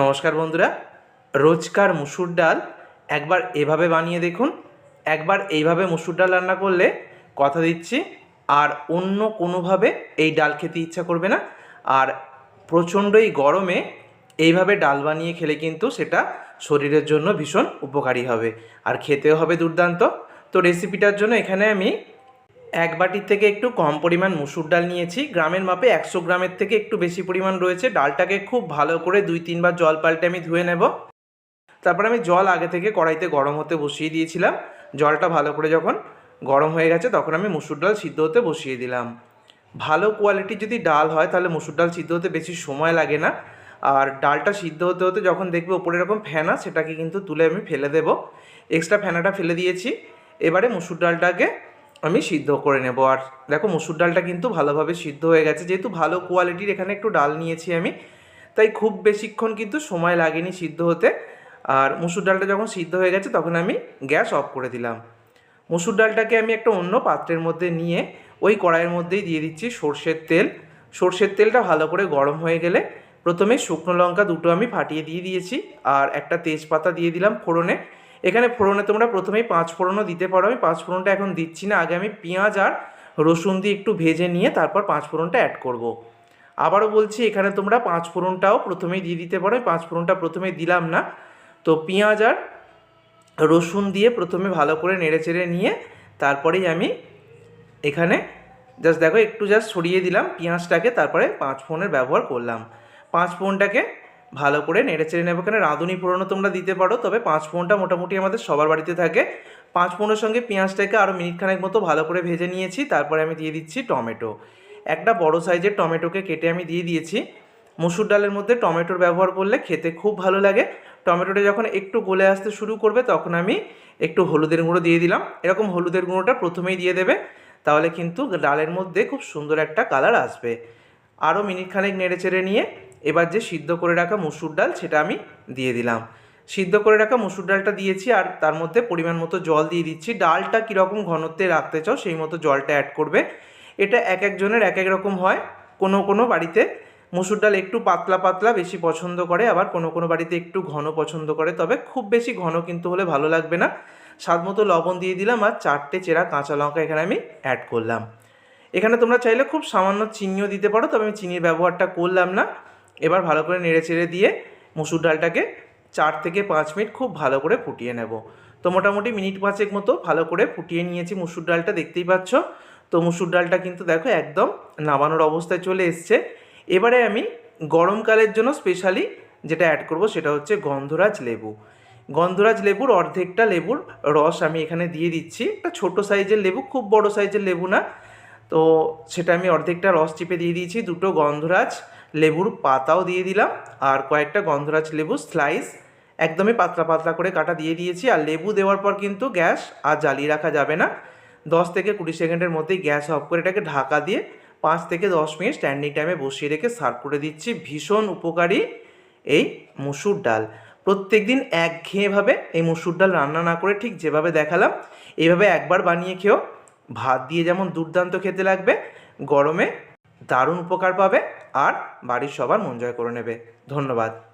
নমস্কার বন্ধুরা, রোজকার মুসুর ডাল একবার এভাবে বানিয়ে দেখুন। একবার এইভাবে মুসুর ডাল রান্না করলে কথা দিচ্ছি, আর অন্য কোনোভাবে এই ডাল খেতে ইচ্ছা করবে না। আর প্রচণ্ড এই গরমে এইভাবে ডাল বানিয়ে খেলে কিন্তু সেটা শরীরের জন্য ভীষণ উপকারী হবে। আর খেতেও হবে দুর্দান্ত। তো রেসিপিটার জন্য এখানে আমি এক বাটির থেকে একটু কম পরিমাণ মুসুর ডাল নিয়েছি। গ্রামের মাপে একশো গ্রামের থেকে একটু বেশি পরিমাণ রয়েছে। ডালটাকে খুব ভালো করে দুই তিনবার জল পাল্টে আমি ধুয়ে নেব। তারপর আমি জল আগে থেকে কড়াইতে গরম হতে বসিয়ে দিয়েছিলাম। জলটা ভালো করে যখন গরম হয়ে গেছে তখন আমি মুসুর ডাল সিদ্ধ হতে বসিয়ে দিলাম। ভালো কোয়ালিটির যদি ডাল হয় তাহলে মুসুর ডাল সিদ্ধ হতে বেশি সময় লাগে না। আর ডালটা সিদ্ধ হতে হতে যখন দেখবে ওপরে এরকম ফেনা, সেটাকে কিন্তু তুলে আমি ফেলে দেব। এক্সট্রা ফেনাটা ফেলে দিয়েছি। এবারে মুসুর ডালটাকে আমি সিদ্ধ করে নেব। আর দেখো মুসুর ডালটা কিন্তু ভালোভাবে সিদ্ধ হয়ে গেছে। যেহেতু ভালো কোয়ালিটির, এখানে একটু ডাল নিয়েছি আমি। তাই খুব বেশিক্ষণ কিন্তু সময় লাগেনি সিদ্ধ হতে। আর মুসুর ডালটা যখন সিদ্ধ হয়ে গেছে, তখন আমি গ্যাস অফ করে দিলাম। মুসুর ডালটাকে আমি একটা অন্য পাত্রের মধ্যে নিয়ে ওই কড়াইয়ের মধ্যেই দিয়ে দিচ্ছি সর্ষের তেল। সর্ষের তেলটা ভালো করে গরম হয়ে গেলে প্রথমে শুকনো লঙ্কা দুটো আমি ফাটিয়ে দিয়ে দিয়েছি। আর একটা তেজপাতা দিয়ে দিলাম ফোড়নে। এখানে ফোড়নে তোমরা প্রথমেই পাঁচ ফোড়নও দিতে পারো। আমি পাঁচ ফোড়নটা এখন দিচ্ছি না। আগে আমি পেঁয়াজ আর রসুন দিয়ে একটু ভেজে নিয়ে তারপর পাঁচ ফোড়নটা অ্যাড করব। আবারও বলছি, এখানে তোমরা পাঁচ ফোড়নটাও প্রথমেই দিয়ে দিতে পারো। পাঁচ ফোড়নটা প্রথমে দিলাম না। তো পেঁয়াজ আর রসুন দিয়ে প্রথমে ভালো করে নেড়ে চেড়ে নিয়ে তারপরেই আমি এখানে জাস্ট দেখো, একটু জাস্ট সরিয়ে দিলাম পেঁয়াজটাকে। তারপরে পাঁচ ফোড়নের ব্যবহার করলাম। পাঁচ ফোড়নটাকে ভালো করে নেড়ে চেড়ে নেব এখানে রাঁধুনি ফোড়নও তোমরা দিতে পারো, তবে পাঁচ ফোড়নটা মোটামুটি আমাদের সবার বাড়িতে থাকে। পাঁচ ফোড়নের সঙ্গে পেঁয়াজটাকে আরও মিনিটখানেক মতো ভালো করে ভেজে নিয়েছি, তারপরে আমি দিয়ে দিচ্ছি টমেটো। একটা বড় সাইজের টমেটোকে কেটে আমি দিয়ে দিয়েছি। মুসুর ডালের মধ্যে টমেটোর ব্যবহার করলে খেতে খুব ভালো লাগে। টমেটোটা যখন একটু গলে আসতে শুরু করবে, তখন আমি একটু হলুদের গুঁড়ো দিয়ে দিলাম। এরকম হলুদের গুঁড়োটা প্রথমেই দিয়ে দেবে, তাহলে কিন্তু ডালের মধ্যে খুব সুন্দর একটা কালার আসবে। আরও মিনিটখানেক নেড়ে চেড়ে নিয়ে এবার যে সিদ্ধ করে রাখা মুসুর ডাল সেটা আমি দিয়ে দিলাম। সিদ্ধ করে রাখা মুসুর ডালটা দিয়েছি আর তার মধ্যে পরিমাণ মতো জল দিয়ে দিচ্ছি। ডালটা কীরকম ঘনত্বে রাখতে চাও সেই মতো জলটা অ্যাড করবে। এটা এক একজনের এক এক রকম হয়। কোনো কোনো বাড়িতে মুসুর ডাল একটু পাতলা পাতলা বেশি পছন্দ করে, আবার কোনো কোনো বাড়িতে একটু ঘন পছন্দ করে। তবে খুব বেশি ঘন কিন্তু হলে ভালো লাগবে না। স্বাদ মতো লবণ দিয়ে দিলাম আর চারটে চেরা কাঁচা লঙ্কা এখানে আমি অ্যাড করলাম। এখানে তোমরা চাইলে খুব সামান্য চিনিও দিতে পারো, তবে আমি চিনির ব্যবহারটা করলাম না। এবার ভালো করে নেড়ে চেড়ে দিয়ে মুসুর ডালটাকে চার থেকে পাঁচ মিনিট খুব ভালো করে ফুটিয়ে নেব। তো মোটামুটি মিনিট পাঁচেক মতো ভালো করে ফুটিয়ে নিয়েছি মুসুর ডালটা, দেখতেই পাচ্ছ? তো মুসুর ডালটা কিন্তু দেখো একদম নামানোর অবস্থায় চলে এসছে। এবারে আমি গরমকালের জন্য স্পেশালি যেটা অ্যাড করব সেটা হচ্ছে গন্ধরাজ লেবু। গন্ধরাজ লেবুর অর্ধেকটা লেবুর রস আমি এখানে দিয়ে দিচ্ছি। একটা ছোট সাইজের লেবু, খুব বড় সাইজের লেবু না। তো সেটা আমি অর্ধেকটা রস চিপে দিয়ে দিয়েছি, দুটো গন্ধরাজ। লেবুর পাতাও দিয়ে দিলাম, আর কয়েকটা গন্ধরাজ লেবু স্লাইস একদমই পাতলা পাতলা করে কাটা দিয়ে দিয়েছি, আর লেবু দেওয়ার পর কিন্তু গ্যাস আর জ্বালিয়ে রাখা যাবে না। দশ থেকে কুড়ি সেকেন্ডের মধ্যেই গ্যাস অফ করে এটাকে ঢাকা দিয়ে পাঁচ থেকে দশ মিনিট স্ট্যান্ডিং টাইমে বসিয়ে রেখে সার্ভ করে দিচ্ছি ভীষণ উপকারী এই মুসুর ডাল। প্রত্যেক দিন একঘেয়েভাবে এই মুসুর ডাল রান্না না করে ঠিক যেভাবে দেখালাম, এইভাবে একবার বানিয়ে খেও ভাত দিয়ে যেমন দুর্দান্ত খেতে লাগবে, গরমে দারুণ উপকার পাবে। আর বাড়ির সবার মন জয় করে নেবে। ধন্যবাদ।